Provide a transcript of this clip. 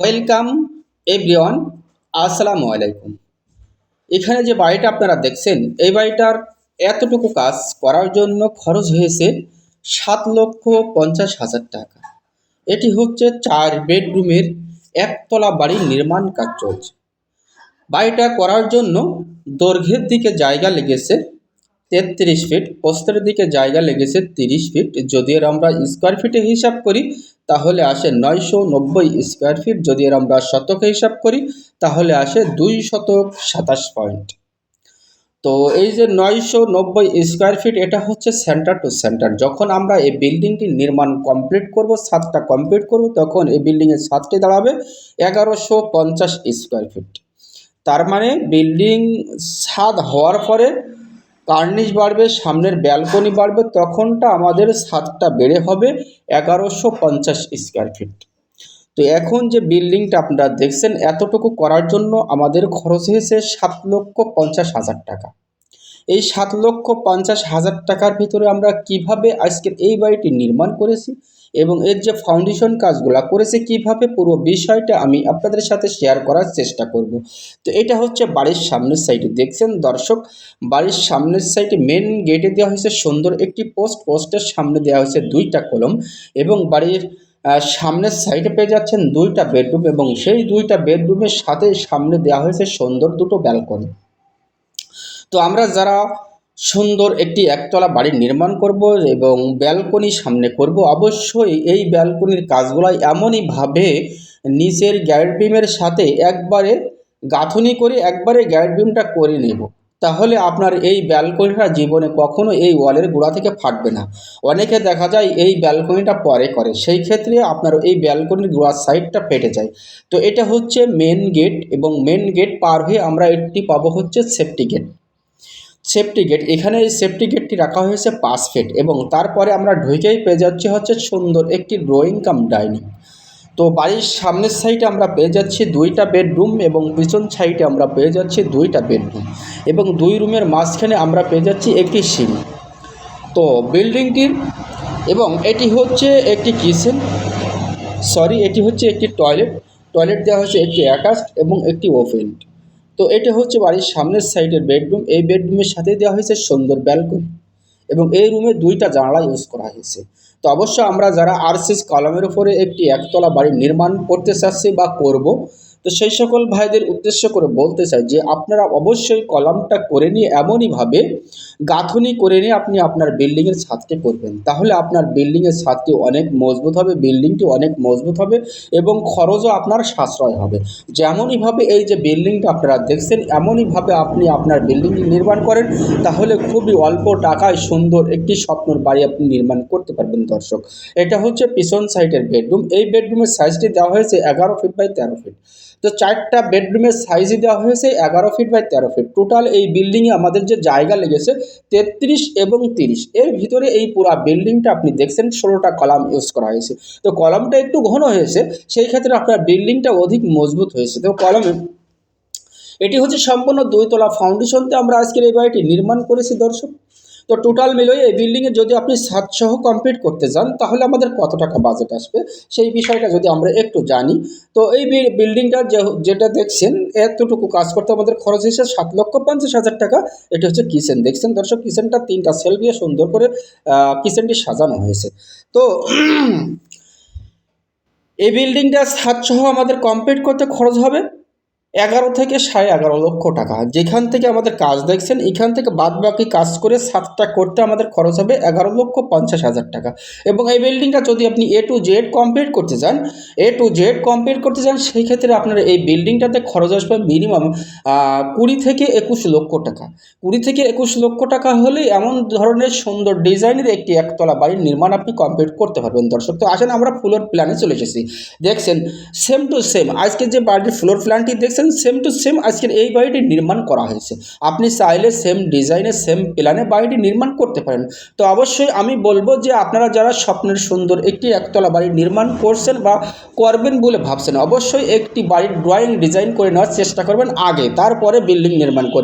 Welcome, everyone, আসসালামু আলাইকুম। এখানে যে বাড়িটা আপনারা দেখছেন, এই বাড়িটার এতটুকু কাজ করার জন্য খরচ হয়েছে সাত লক্ষ পঞ্চাশ হাজার টাকা। এটি হচ্ছে চার বেডরুমের একতলা বাড়ির নির্মাণ কাজ চলছে। বাড়িটা করার জন্য দৈর্ঘ্যের দিকে জায়গা লেগেছে তেত্রিশ ফিট প্রস্থের দিকে জায়গা লেগেছে তিরিশ ফিট। যদি এর আমরা স্কোয়ার ফিটে হিসাব করি, তাহলে আসে নয়শো নব্বই স্কোয়ার ফিট যদি এর আমরা শতকে হিসাব করি, তাহলে আসে দুই শতক সাতাশ পয়েন্ট তো এই যে নয়শো নব্বই স্কোয়ার ফিট এটা হচ্ছে সেন্টার টু সেন্টার যখন আমরা এই বিল্ডিংটি নির্মাণ কমপ্লিট করব, ছাদটা কমপ্লিট করব, তখন এই বিল্ডিংয়ের ছাদটি দাঁড়াবে এগারোশো পঞ্চাশ স্কোয়ার ফিট তার মানে বিল্ডিং ছাদ হওয়ার পরে কার্নিশ বাড়বে, সামনের ব্যালকনি বাড়বে, তখনটা আমাদের সাতটা বেড়ে হবে এগারোশো পঞ্চাশ স্কোয়ার ফিট। তো এখন যে বিল্ডিংটা আপনারা দেখছেন, এতটুকু করার জন্য আমাদের খরচ হয়েছে সাত লক্ষ পঞ্চাশ হাজার টাকা। এই সাত লক্ষ পঞ্চাশ হাজার টাকার ভিতরে আমরা কীভাবে আজকের এই বাড়িটি নির্মাণ করেছি এবং এর যে ফাউন্ডেশন কাজগুলা করেছে কীভাবে পুরো বিষয়টা আমি আপনাদের সাথে শেয়ার করার চেষ্টা করব। তো এটা হচ্ছে বাড়ির সামনের সাইডে দেখছেন দর্শক, বাড়ির সামনের সাইডে মেন গেটে দেওয়া হয়েছে সুন্দর একটি পোস্ট পোস্টের সামনে দেওয়া হয়েছে দুইটা কলম এবং বাড়ির সামনের সাইডে পেয়ে যাচ্ছেন দুইটা বেডরুম এবং সেই দুইটা বেডরুমের সাথে সামনে দেওয়া হয়েছে সুন্দর দুটো ব্যালকনি তো আমরা যারা সুন্দর একটি একতলা বাড়ি নির্মাণ করব এবং ব্যালকনি সামনে করব। অবশ্যই এই ব্যালকনির কাজগুলো এমনইভাবে নিচের গ্যারেট বিমের সাথে একবারে গাঁথনি করে একবারে গ্যারেট বিমটা করে নেব। তাহলে আপনার এই ব্যালকনিটা জীবনে কখনো এই ওয়ালের গোড়া থেকে ফাটবে না। অনেকে দেখা যায় এই ব্যালকনিটা পরে করে। সেই ক্ষেত্রে আপনার এই ব্যালকনির গোড়ার সাইডটা ফেটে যায়। তো এটা হচ্ছে মেন গেট এবং মেন গেট পার হয়ে আমরা একটি পাবো হচ্ছে সেফটি গেট সেফটি গেট এখানে এই সেফটি গেটটি রাখা হয়েছে পাঁচ ফিট এবং তারপরে আমরা ঢুকেই পেয়ে যাচ্ছি হচ্ছে সুন্দর একটি ড্রয়িং কাম ডাইনিং তো বাড়ির সামনের সাইডে আমরা পেয়ে যাচ্ছি দুইটা বেডরুম এবং পিছন সাইডে আমরা পেয়ে যাচ্ছি দুইটা বেডরুম এবং দুই রুমের মাঝখানে আমরা পেয়ে যাচ্ছি একটি সিঁড়ি। তো বিল্ডিংটির এবং এটি হচ্ছে একটি কিচেন সরি এটি হচ্ছে একটি টয়লেট টয়লেট দেওয়া হচ্ছে একটি অ্যাটাচড এবং একটি ওপেন তো এটা হচ্ছে বাড়ির সামনের সাইডের বেডরুম। এই বেডরুমের সাথে দেওয়া হয়েছে সুন্দর ব্যালকনি এবং এই রুমে দুইটা জানালা ইউজ করা হয়েছে। তো অবশ্য আমরা যারা আরসিস কলমের উপরে একটি একতলা বাড়ি নির্মাণ করতে চাচ্ছি বা করব তো সেই সকল ভাইদের উদ্দেশ্য করে বলতে চাই যে আপনারা অবশ্যই কলামটা করে নিয়ে এমনইভাবে গাঁথনি করে নিয়ে আপনি আপনার বিল্ডিংয়ের ছাদকে করবেন। তাহলে আপনার বিল্ডিংয়ের ছাদটি অনেক মজবুত হবে, বিল্ডিংটি অনেক মজবুত হবে এবং খরচও আপনার সাশ্রয় হবে। যেমনইভাবে এই যে বিল্ডিংটা আপনারা দেখছেন, এমনইভাবে আপনি আপনার বিল্ডিংটি নির্মাণ করেন, তাহলে খুবই অল্প টাকায় সুন্দর একটি স্বপ্নর বাড়ি আপনি নির্মাণ করতে পারবেন দর্শক। এটা হচ্ছে পিছন সাইডের বেডরুম এই বেডরুমের সাইজটি দেওয়া হয়েছে এগারো ফিট বাই তেরো ফিট তো চারটা বেডরুমের সাইজই দেওয়া হয়েছে এগারো ফিট বাই তেরো ফিট টোটাল এই বিল্ডিংয়ে আমাদের যে জায়গা লেগেছে তেত্রিশ এবং তিরিশ। এর ভিতরে এই পুরা বিল্ডিংটা আপনি দেখছেন, ষোলোটা কলাম ইউজ করা হয়েছে। তো কলামটা একটু ঘন হয়েছে, সেই ক্ষেত্রে আপনার বিল্ডিংটা অধিক মজবুত হয়েছে। তো কলমে, এটি হচ্ছে সম্পূর্ণ দুইতলা ফাউন্ডেশনতে আমরা আজকের এই বাড়িটি নির্মাণ করেছি দর্শক। তো টোটাল মিলিয়ে এই বিল্ডিংয়ে যদি আপনি সাতসহ কমপ্লিট করতে চান তাহলে আমাদের কত টাকা বাজেট আসবে? সেই বিষয়টা যদি আমরা একটু জানি, তো এই বিল্ডিংটা যেটা দেখছেন, এতটুকু কাজ করতে আমাদের খরচ হয়েছে সাত লক্ষ পঞ্চাশ হাজার টাকা। এটা হচ্ছে কিচেন। দেখছেন দর্শক, কিচেনটা তিনটা সেল দিয়ে সুন্দর করে কিচেনটি সাজানো হয়েছে। তো এই বিল্ডিংটা সাতসহ আমাদের কমপ্লিট করতে খরচ হবে। এগারো থেকে সাড়ে এগারো লক্ষ টাকা। যেখান থেকে আমাদের কাজ দেখছেন, এখান থেকে বাদ বাকি কাজ করে সাতটা করতে আমাদের খরচ হবে এগারো লক্ষ পঞ্চাশ হাজার টাকা। এবং এই বিল্ডিংটা যদি আপনি এ টু জেড কমপ্লিট করতে চান এ টু জেড কমপ্লিট করতে চান সেই ক্ষেত্রে আপনার এই বিল্ডিংটাতে খরচ আসবে মিনিমাম কুড়ি থেকে একুশ লক্ষ টাকা। কুড়ি থেকে একুশ লক্ষ টাকা হলেই এমন ধরনের সুন্দর ডিজাইনের একটি একতলা বাড়ির নির্মাণ আপনি কমপ্লিট করতে পারবেন। দর্শক, তো আসেন, আমরা ফ্লোর প্ল্যানে চলে এসেছি। দেখছেন সেম টু সেম আজকে যে বাড়ির ফ্লোর প্ল্যানটি দেখছেন সেম টু সেম আজকের এই বাড়িটি নির্মাণ করা হয়েছে। আপনি চাইলে সেম ডিজাইনে, সেম প্ল্যানে বাড়িটি নির্মাণ করতে পারেন। তো অবশ্যই আমি বলব যে আপনারা যারা স্বপ্নের সুন্দর একটি একতলা বাড়ি নির্মাণ করছেন বা করবেন বলে ভাবছেন, অবশ্যই একটি বাড়ির ড্রয়িং ডিজাইন করে নেওয়ার চেষ্টা করবেন আগে, তারপরে বিল্ডিং নির্মাণ করবেন।